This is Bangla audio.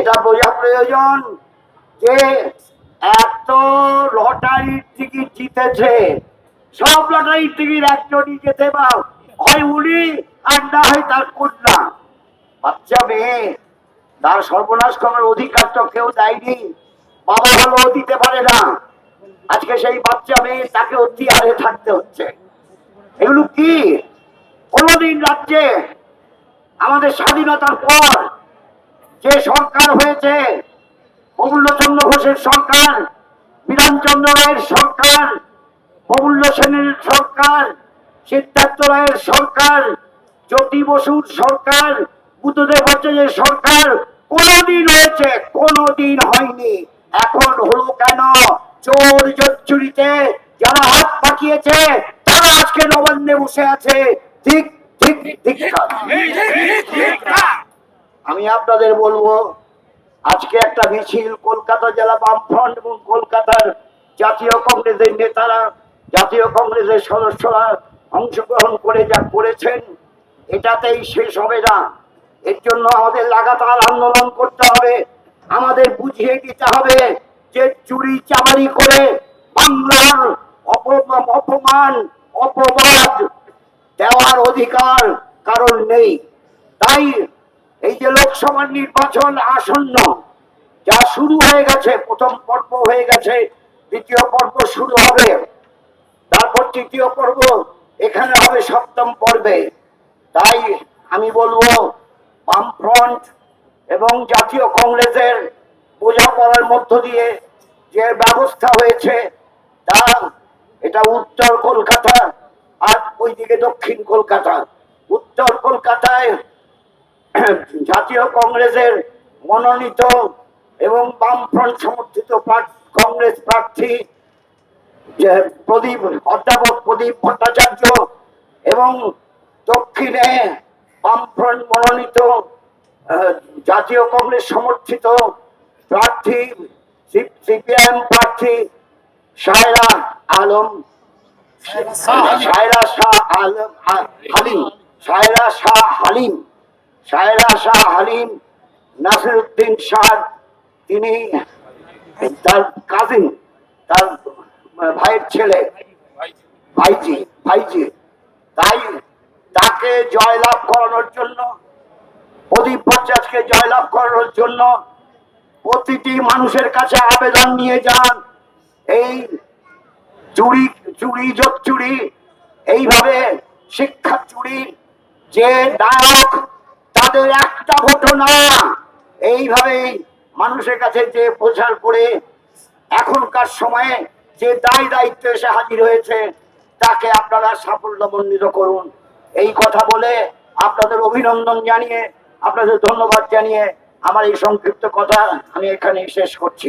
এটা বোঝা প্রয়োজন যে এত লটারির টিকিট জিতেছে। সব লটারির টিকিট একজনই যেতে বা হয় উনি আর না হয় তার কন্যা। বাচ্চা মেয়ে, তার সর্বনাশ করার অধিকার তো কেউ দেয়নি। বাবা হলেও দিতে পারে না। আজকে সেই বাচ্চা মেয়ে তাকে অতি হারে থাকতে হচ্ছে। এগুলো কি? কোনদিন রাজ্যে আমাদের স্বাধীনতার পর যে সরকার হয়েছে প্রফুল্লচন্দ্র ঘোষের সরকার, বিধানচন্দ্র রায়ের সরকার প্রফুল্ল সেনের সরকার, সিদ্ধার্থ রায়ের সরকার, জ্যোতি বসুর সরকার, বুদ্ধদেব ভট্টাচার্যের সরকার কোনদিন হয়েছে, কোনদিন হয়নি। এখন হলো কেন? চোর জচ্চুরিতে যারা হাত পাকিয়েছে, তারা আজকে নবান্নে বসে আছে। ঠিক ঠিক ঠিক। আমি আপনাদের বলব, আজকে একটা মিছিল কলকাতা জেলা বামফ্রন্ট এবং কলকাতার জাতীয় কংগ্রেসের নেতারা, জাতীয় কংগ্রেসের সদস্যরা অংশগ্রহণ করে যা করেছেন, এটাতেই শেষ হবে না। এর জন্য আমাদের লাগাতার আন্দোলন করতে হবে, আমাদের বুঝিয়ে দিতে হবে যে চুরি চামারি করে বাংলার অপমান অপমান, অপবাদ দেওয়ার অধিকার কারণ নেই। তাই এই যে লোকসভা নির্বাচন আসন্ন, যা শুরু হয়ে গেছে, প্রথম পর্ব হয়ে গেছে, দ্বিতীয় পর্ব শুরু হবে, তারপর তৃতীয় পর্ব এখানে হবে সপ্তম পর্বে। তাই আমি বলব, বামফ্রন্ট এবং জাতীয় কংগ্রেসের বোঝাপড়ার মধ্য দিয়ে যে ব্যবস্থা হয়েছে, তা এটা উত্তর কলকাতা আর ওইদিকে দক্ষিণ কলকাতা। উত্তর কলকাতায় জাতীয় কংগ্রেসের মনোনীত এবং বামফ্রন্ট সমর্থিত কংগ্রেস প্রার্থী যে প্রদীপ অধ্যাপক প্রদীপ ভট্টাচার্য এবং দক্ষিণে বামফ্রন্ট মনোনীত জাতীয় কংগ্রেস সমর্থিত প্রার্থী সিপিএম প্রার্থী সায়রা আলম সায়রা শাহ আলম হালিম সায়রা শাহ হালিম। সায়রা শাহ হালিম নাসিরুদ্দিন শাহ, তিনি তার কাজিন তার ভাইয়ের ছেলে, ভাইজি ভাইজি। তাই তাকে জয়লাভ করানোর জন্য, প্রদীপ ভট্টাচার্যকে জয়লাভ করানোর জন্য প্রতিটি মানুষের কাছে আবেদন নিয়ে যান। এই চুরি চুরি যোগ চুরি, এইভাবে শিক্ষা চুরি, যে নায়ক তাদের একটা ঘটনা। এইভাবে মানুষের কাছে যে প্রচার করে এখনকার সময়ে যে দায় দায়িত্ব এসে হাজির হয়েছে, তাকে আপনারা সাফল্য মন্ডিত করুন। এই কথা বলে আপনাদের অভিনন্দন জানিয়ে, আপনাদের ধন্যবাদ জানিয়ে আমার এই সংক্ষিপ্ত কথা আমি এখানে শেষ করছি।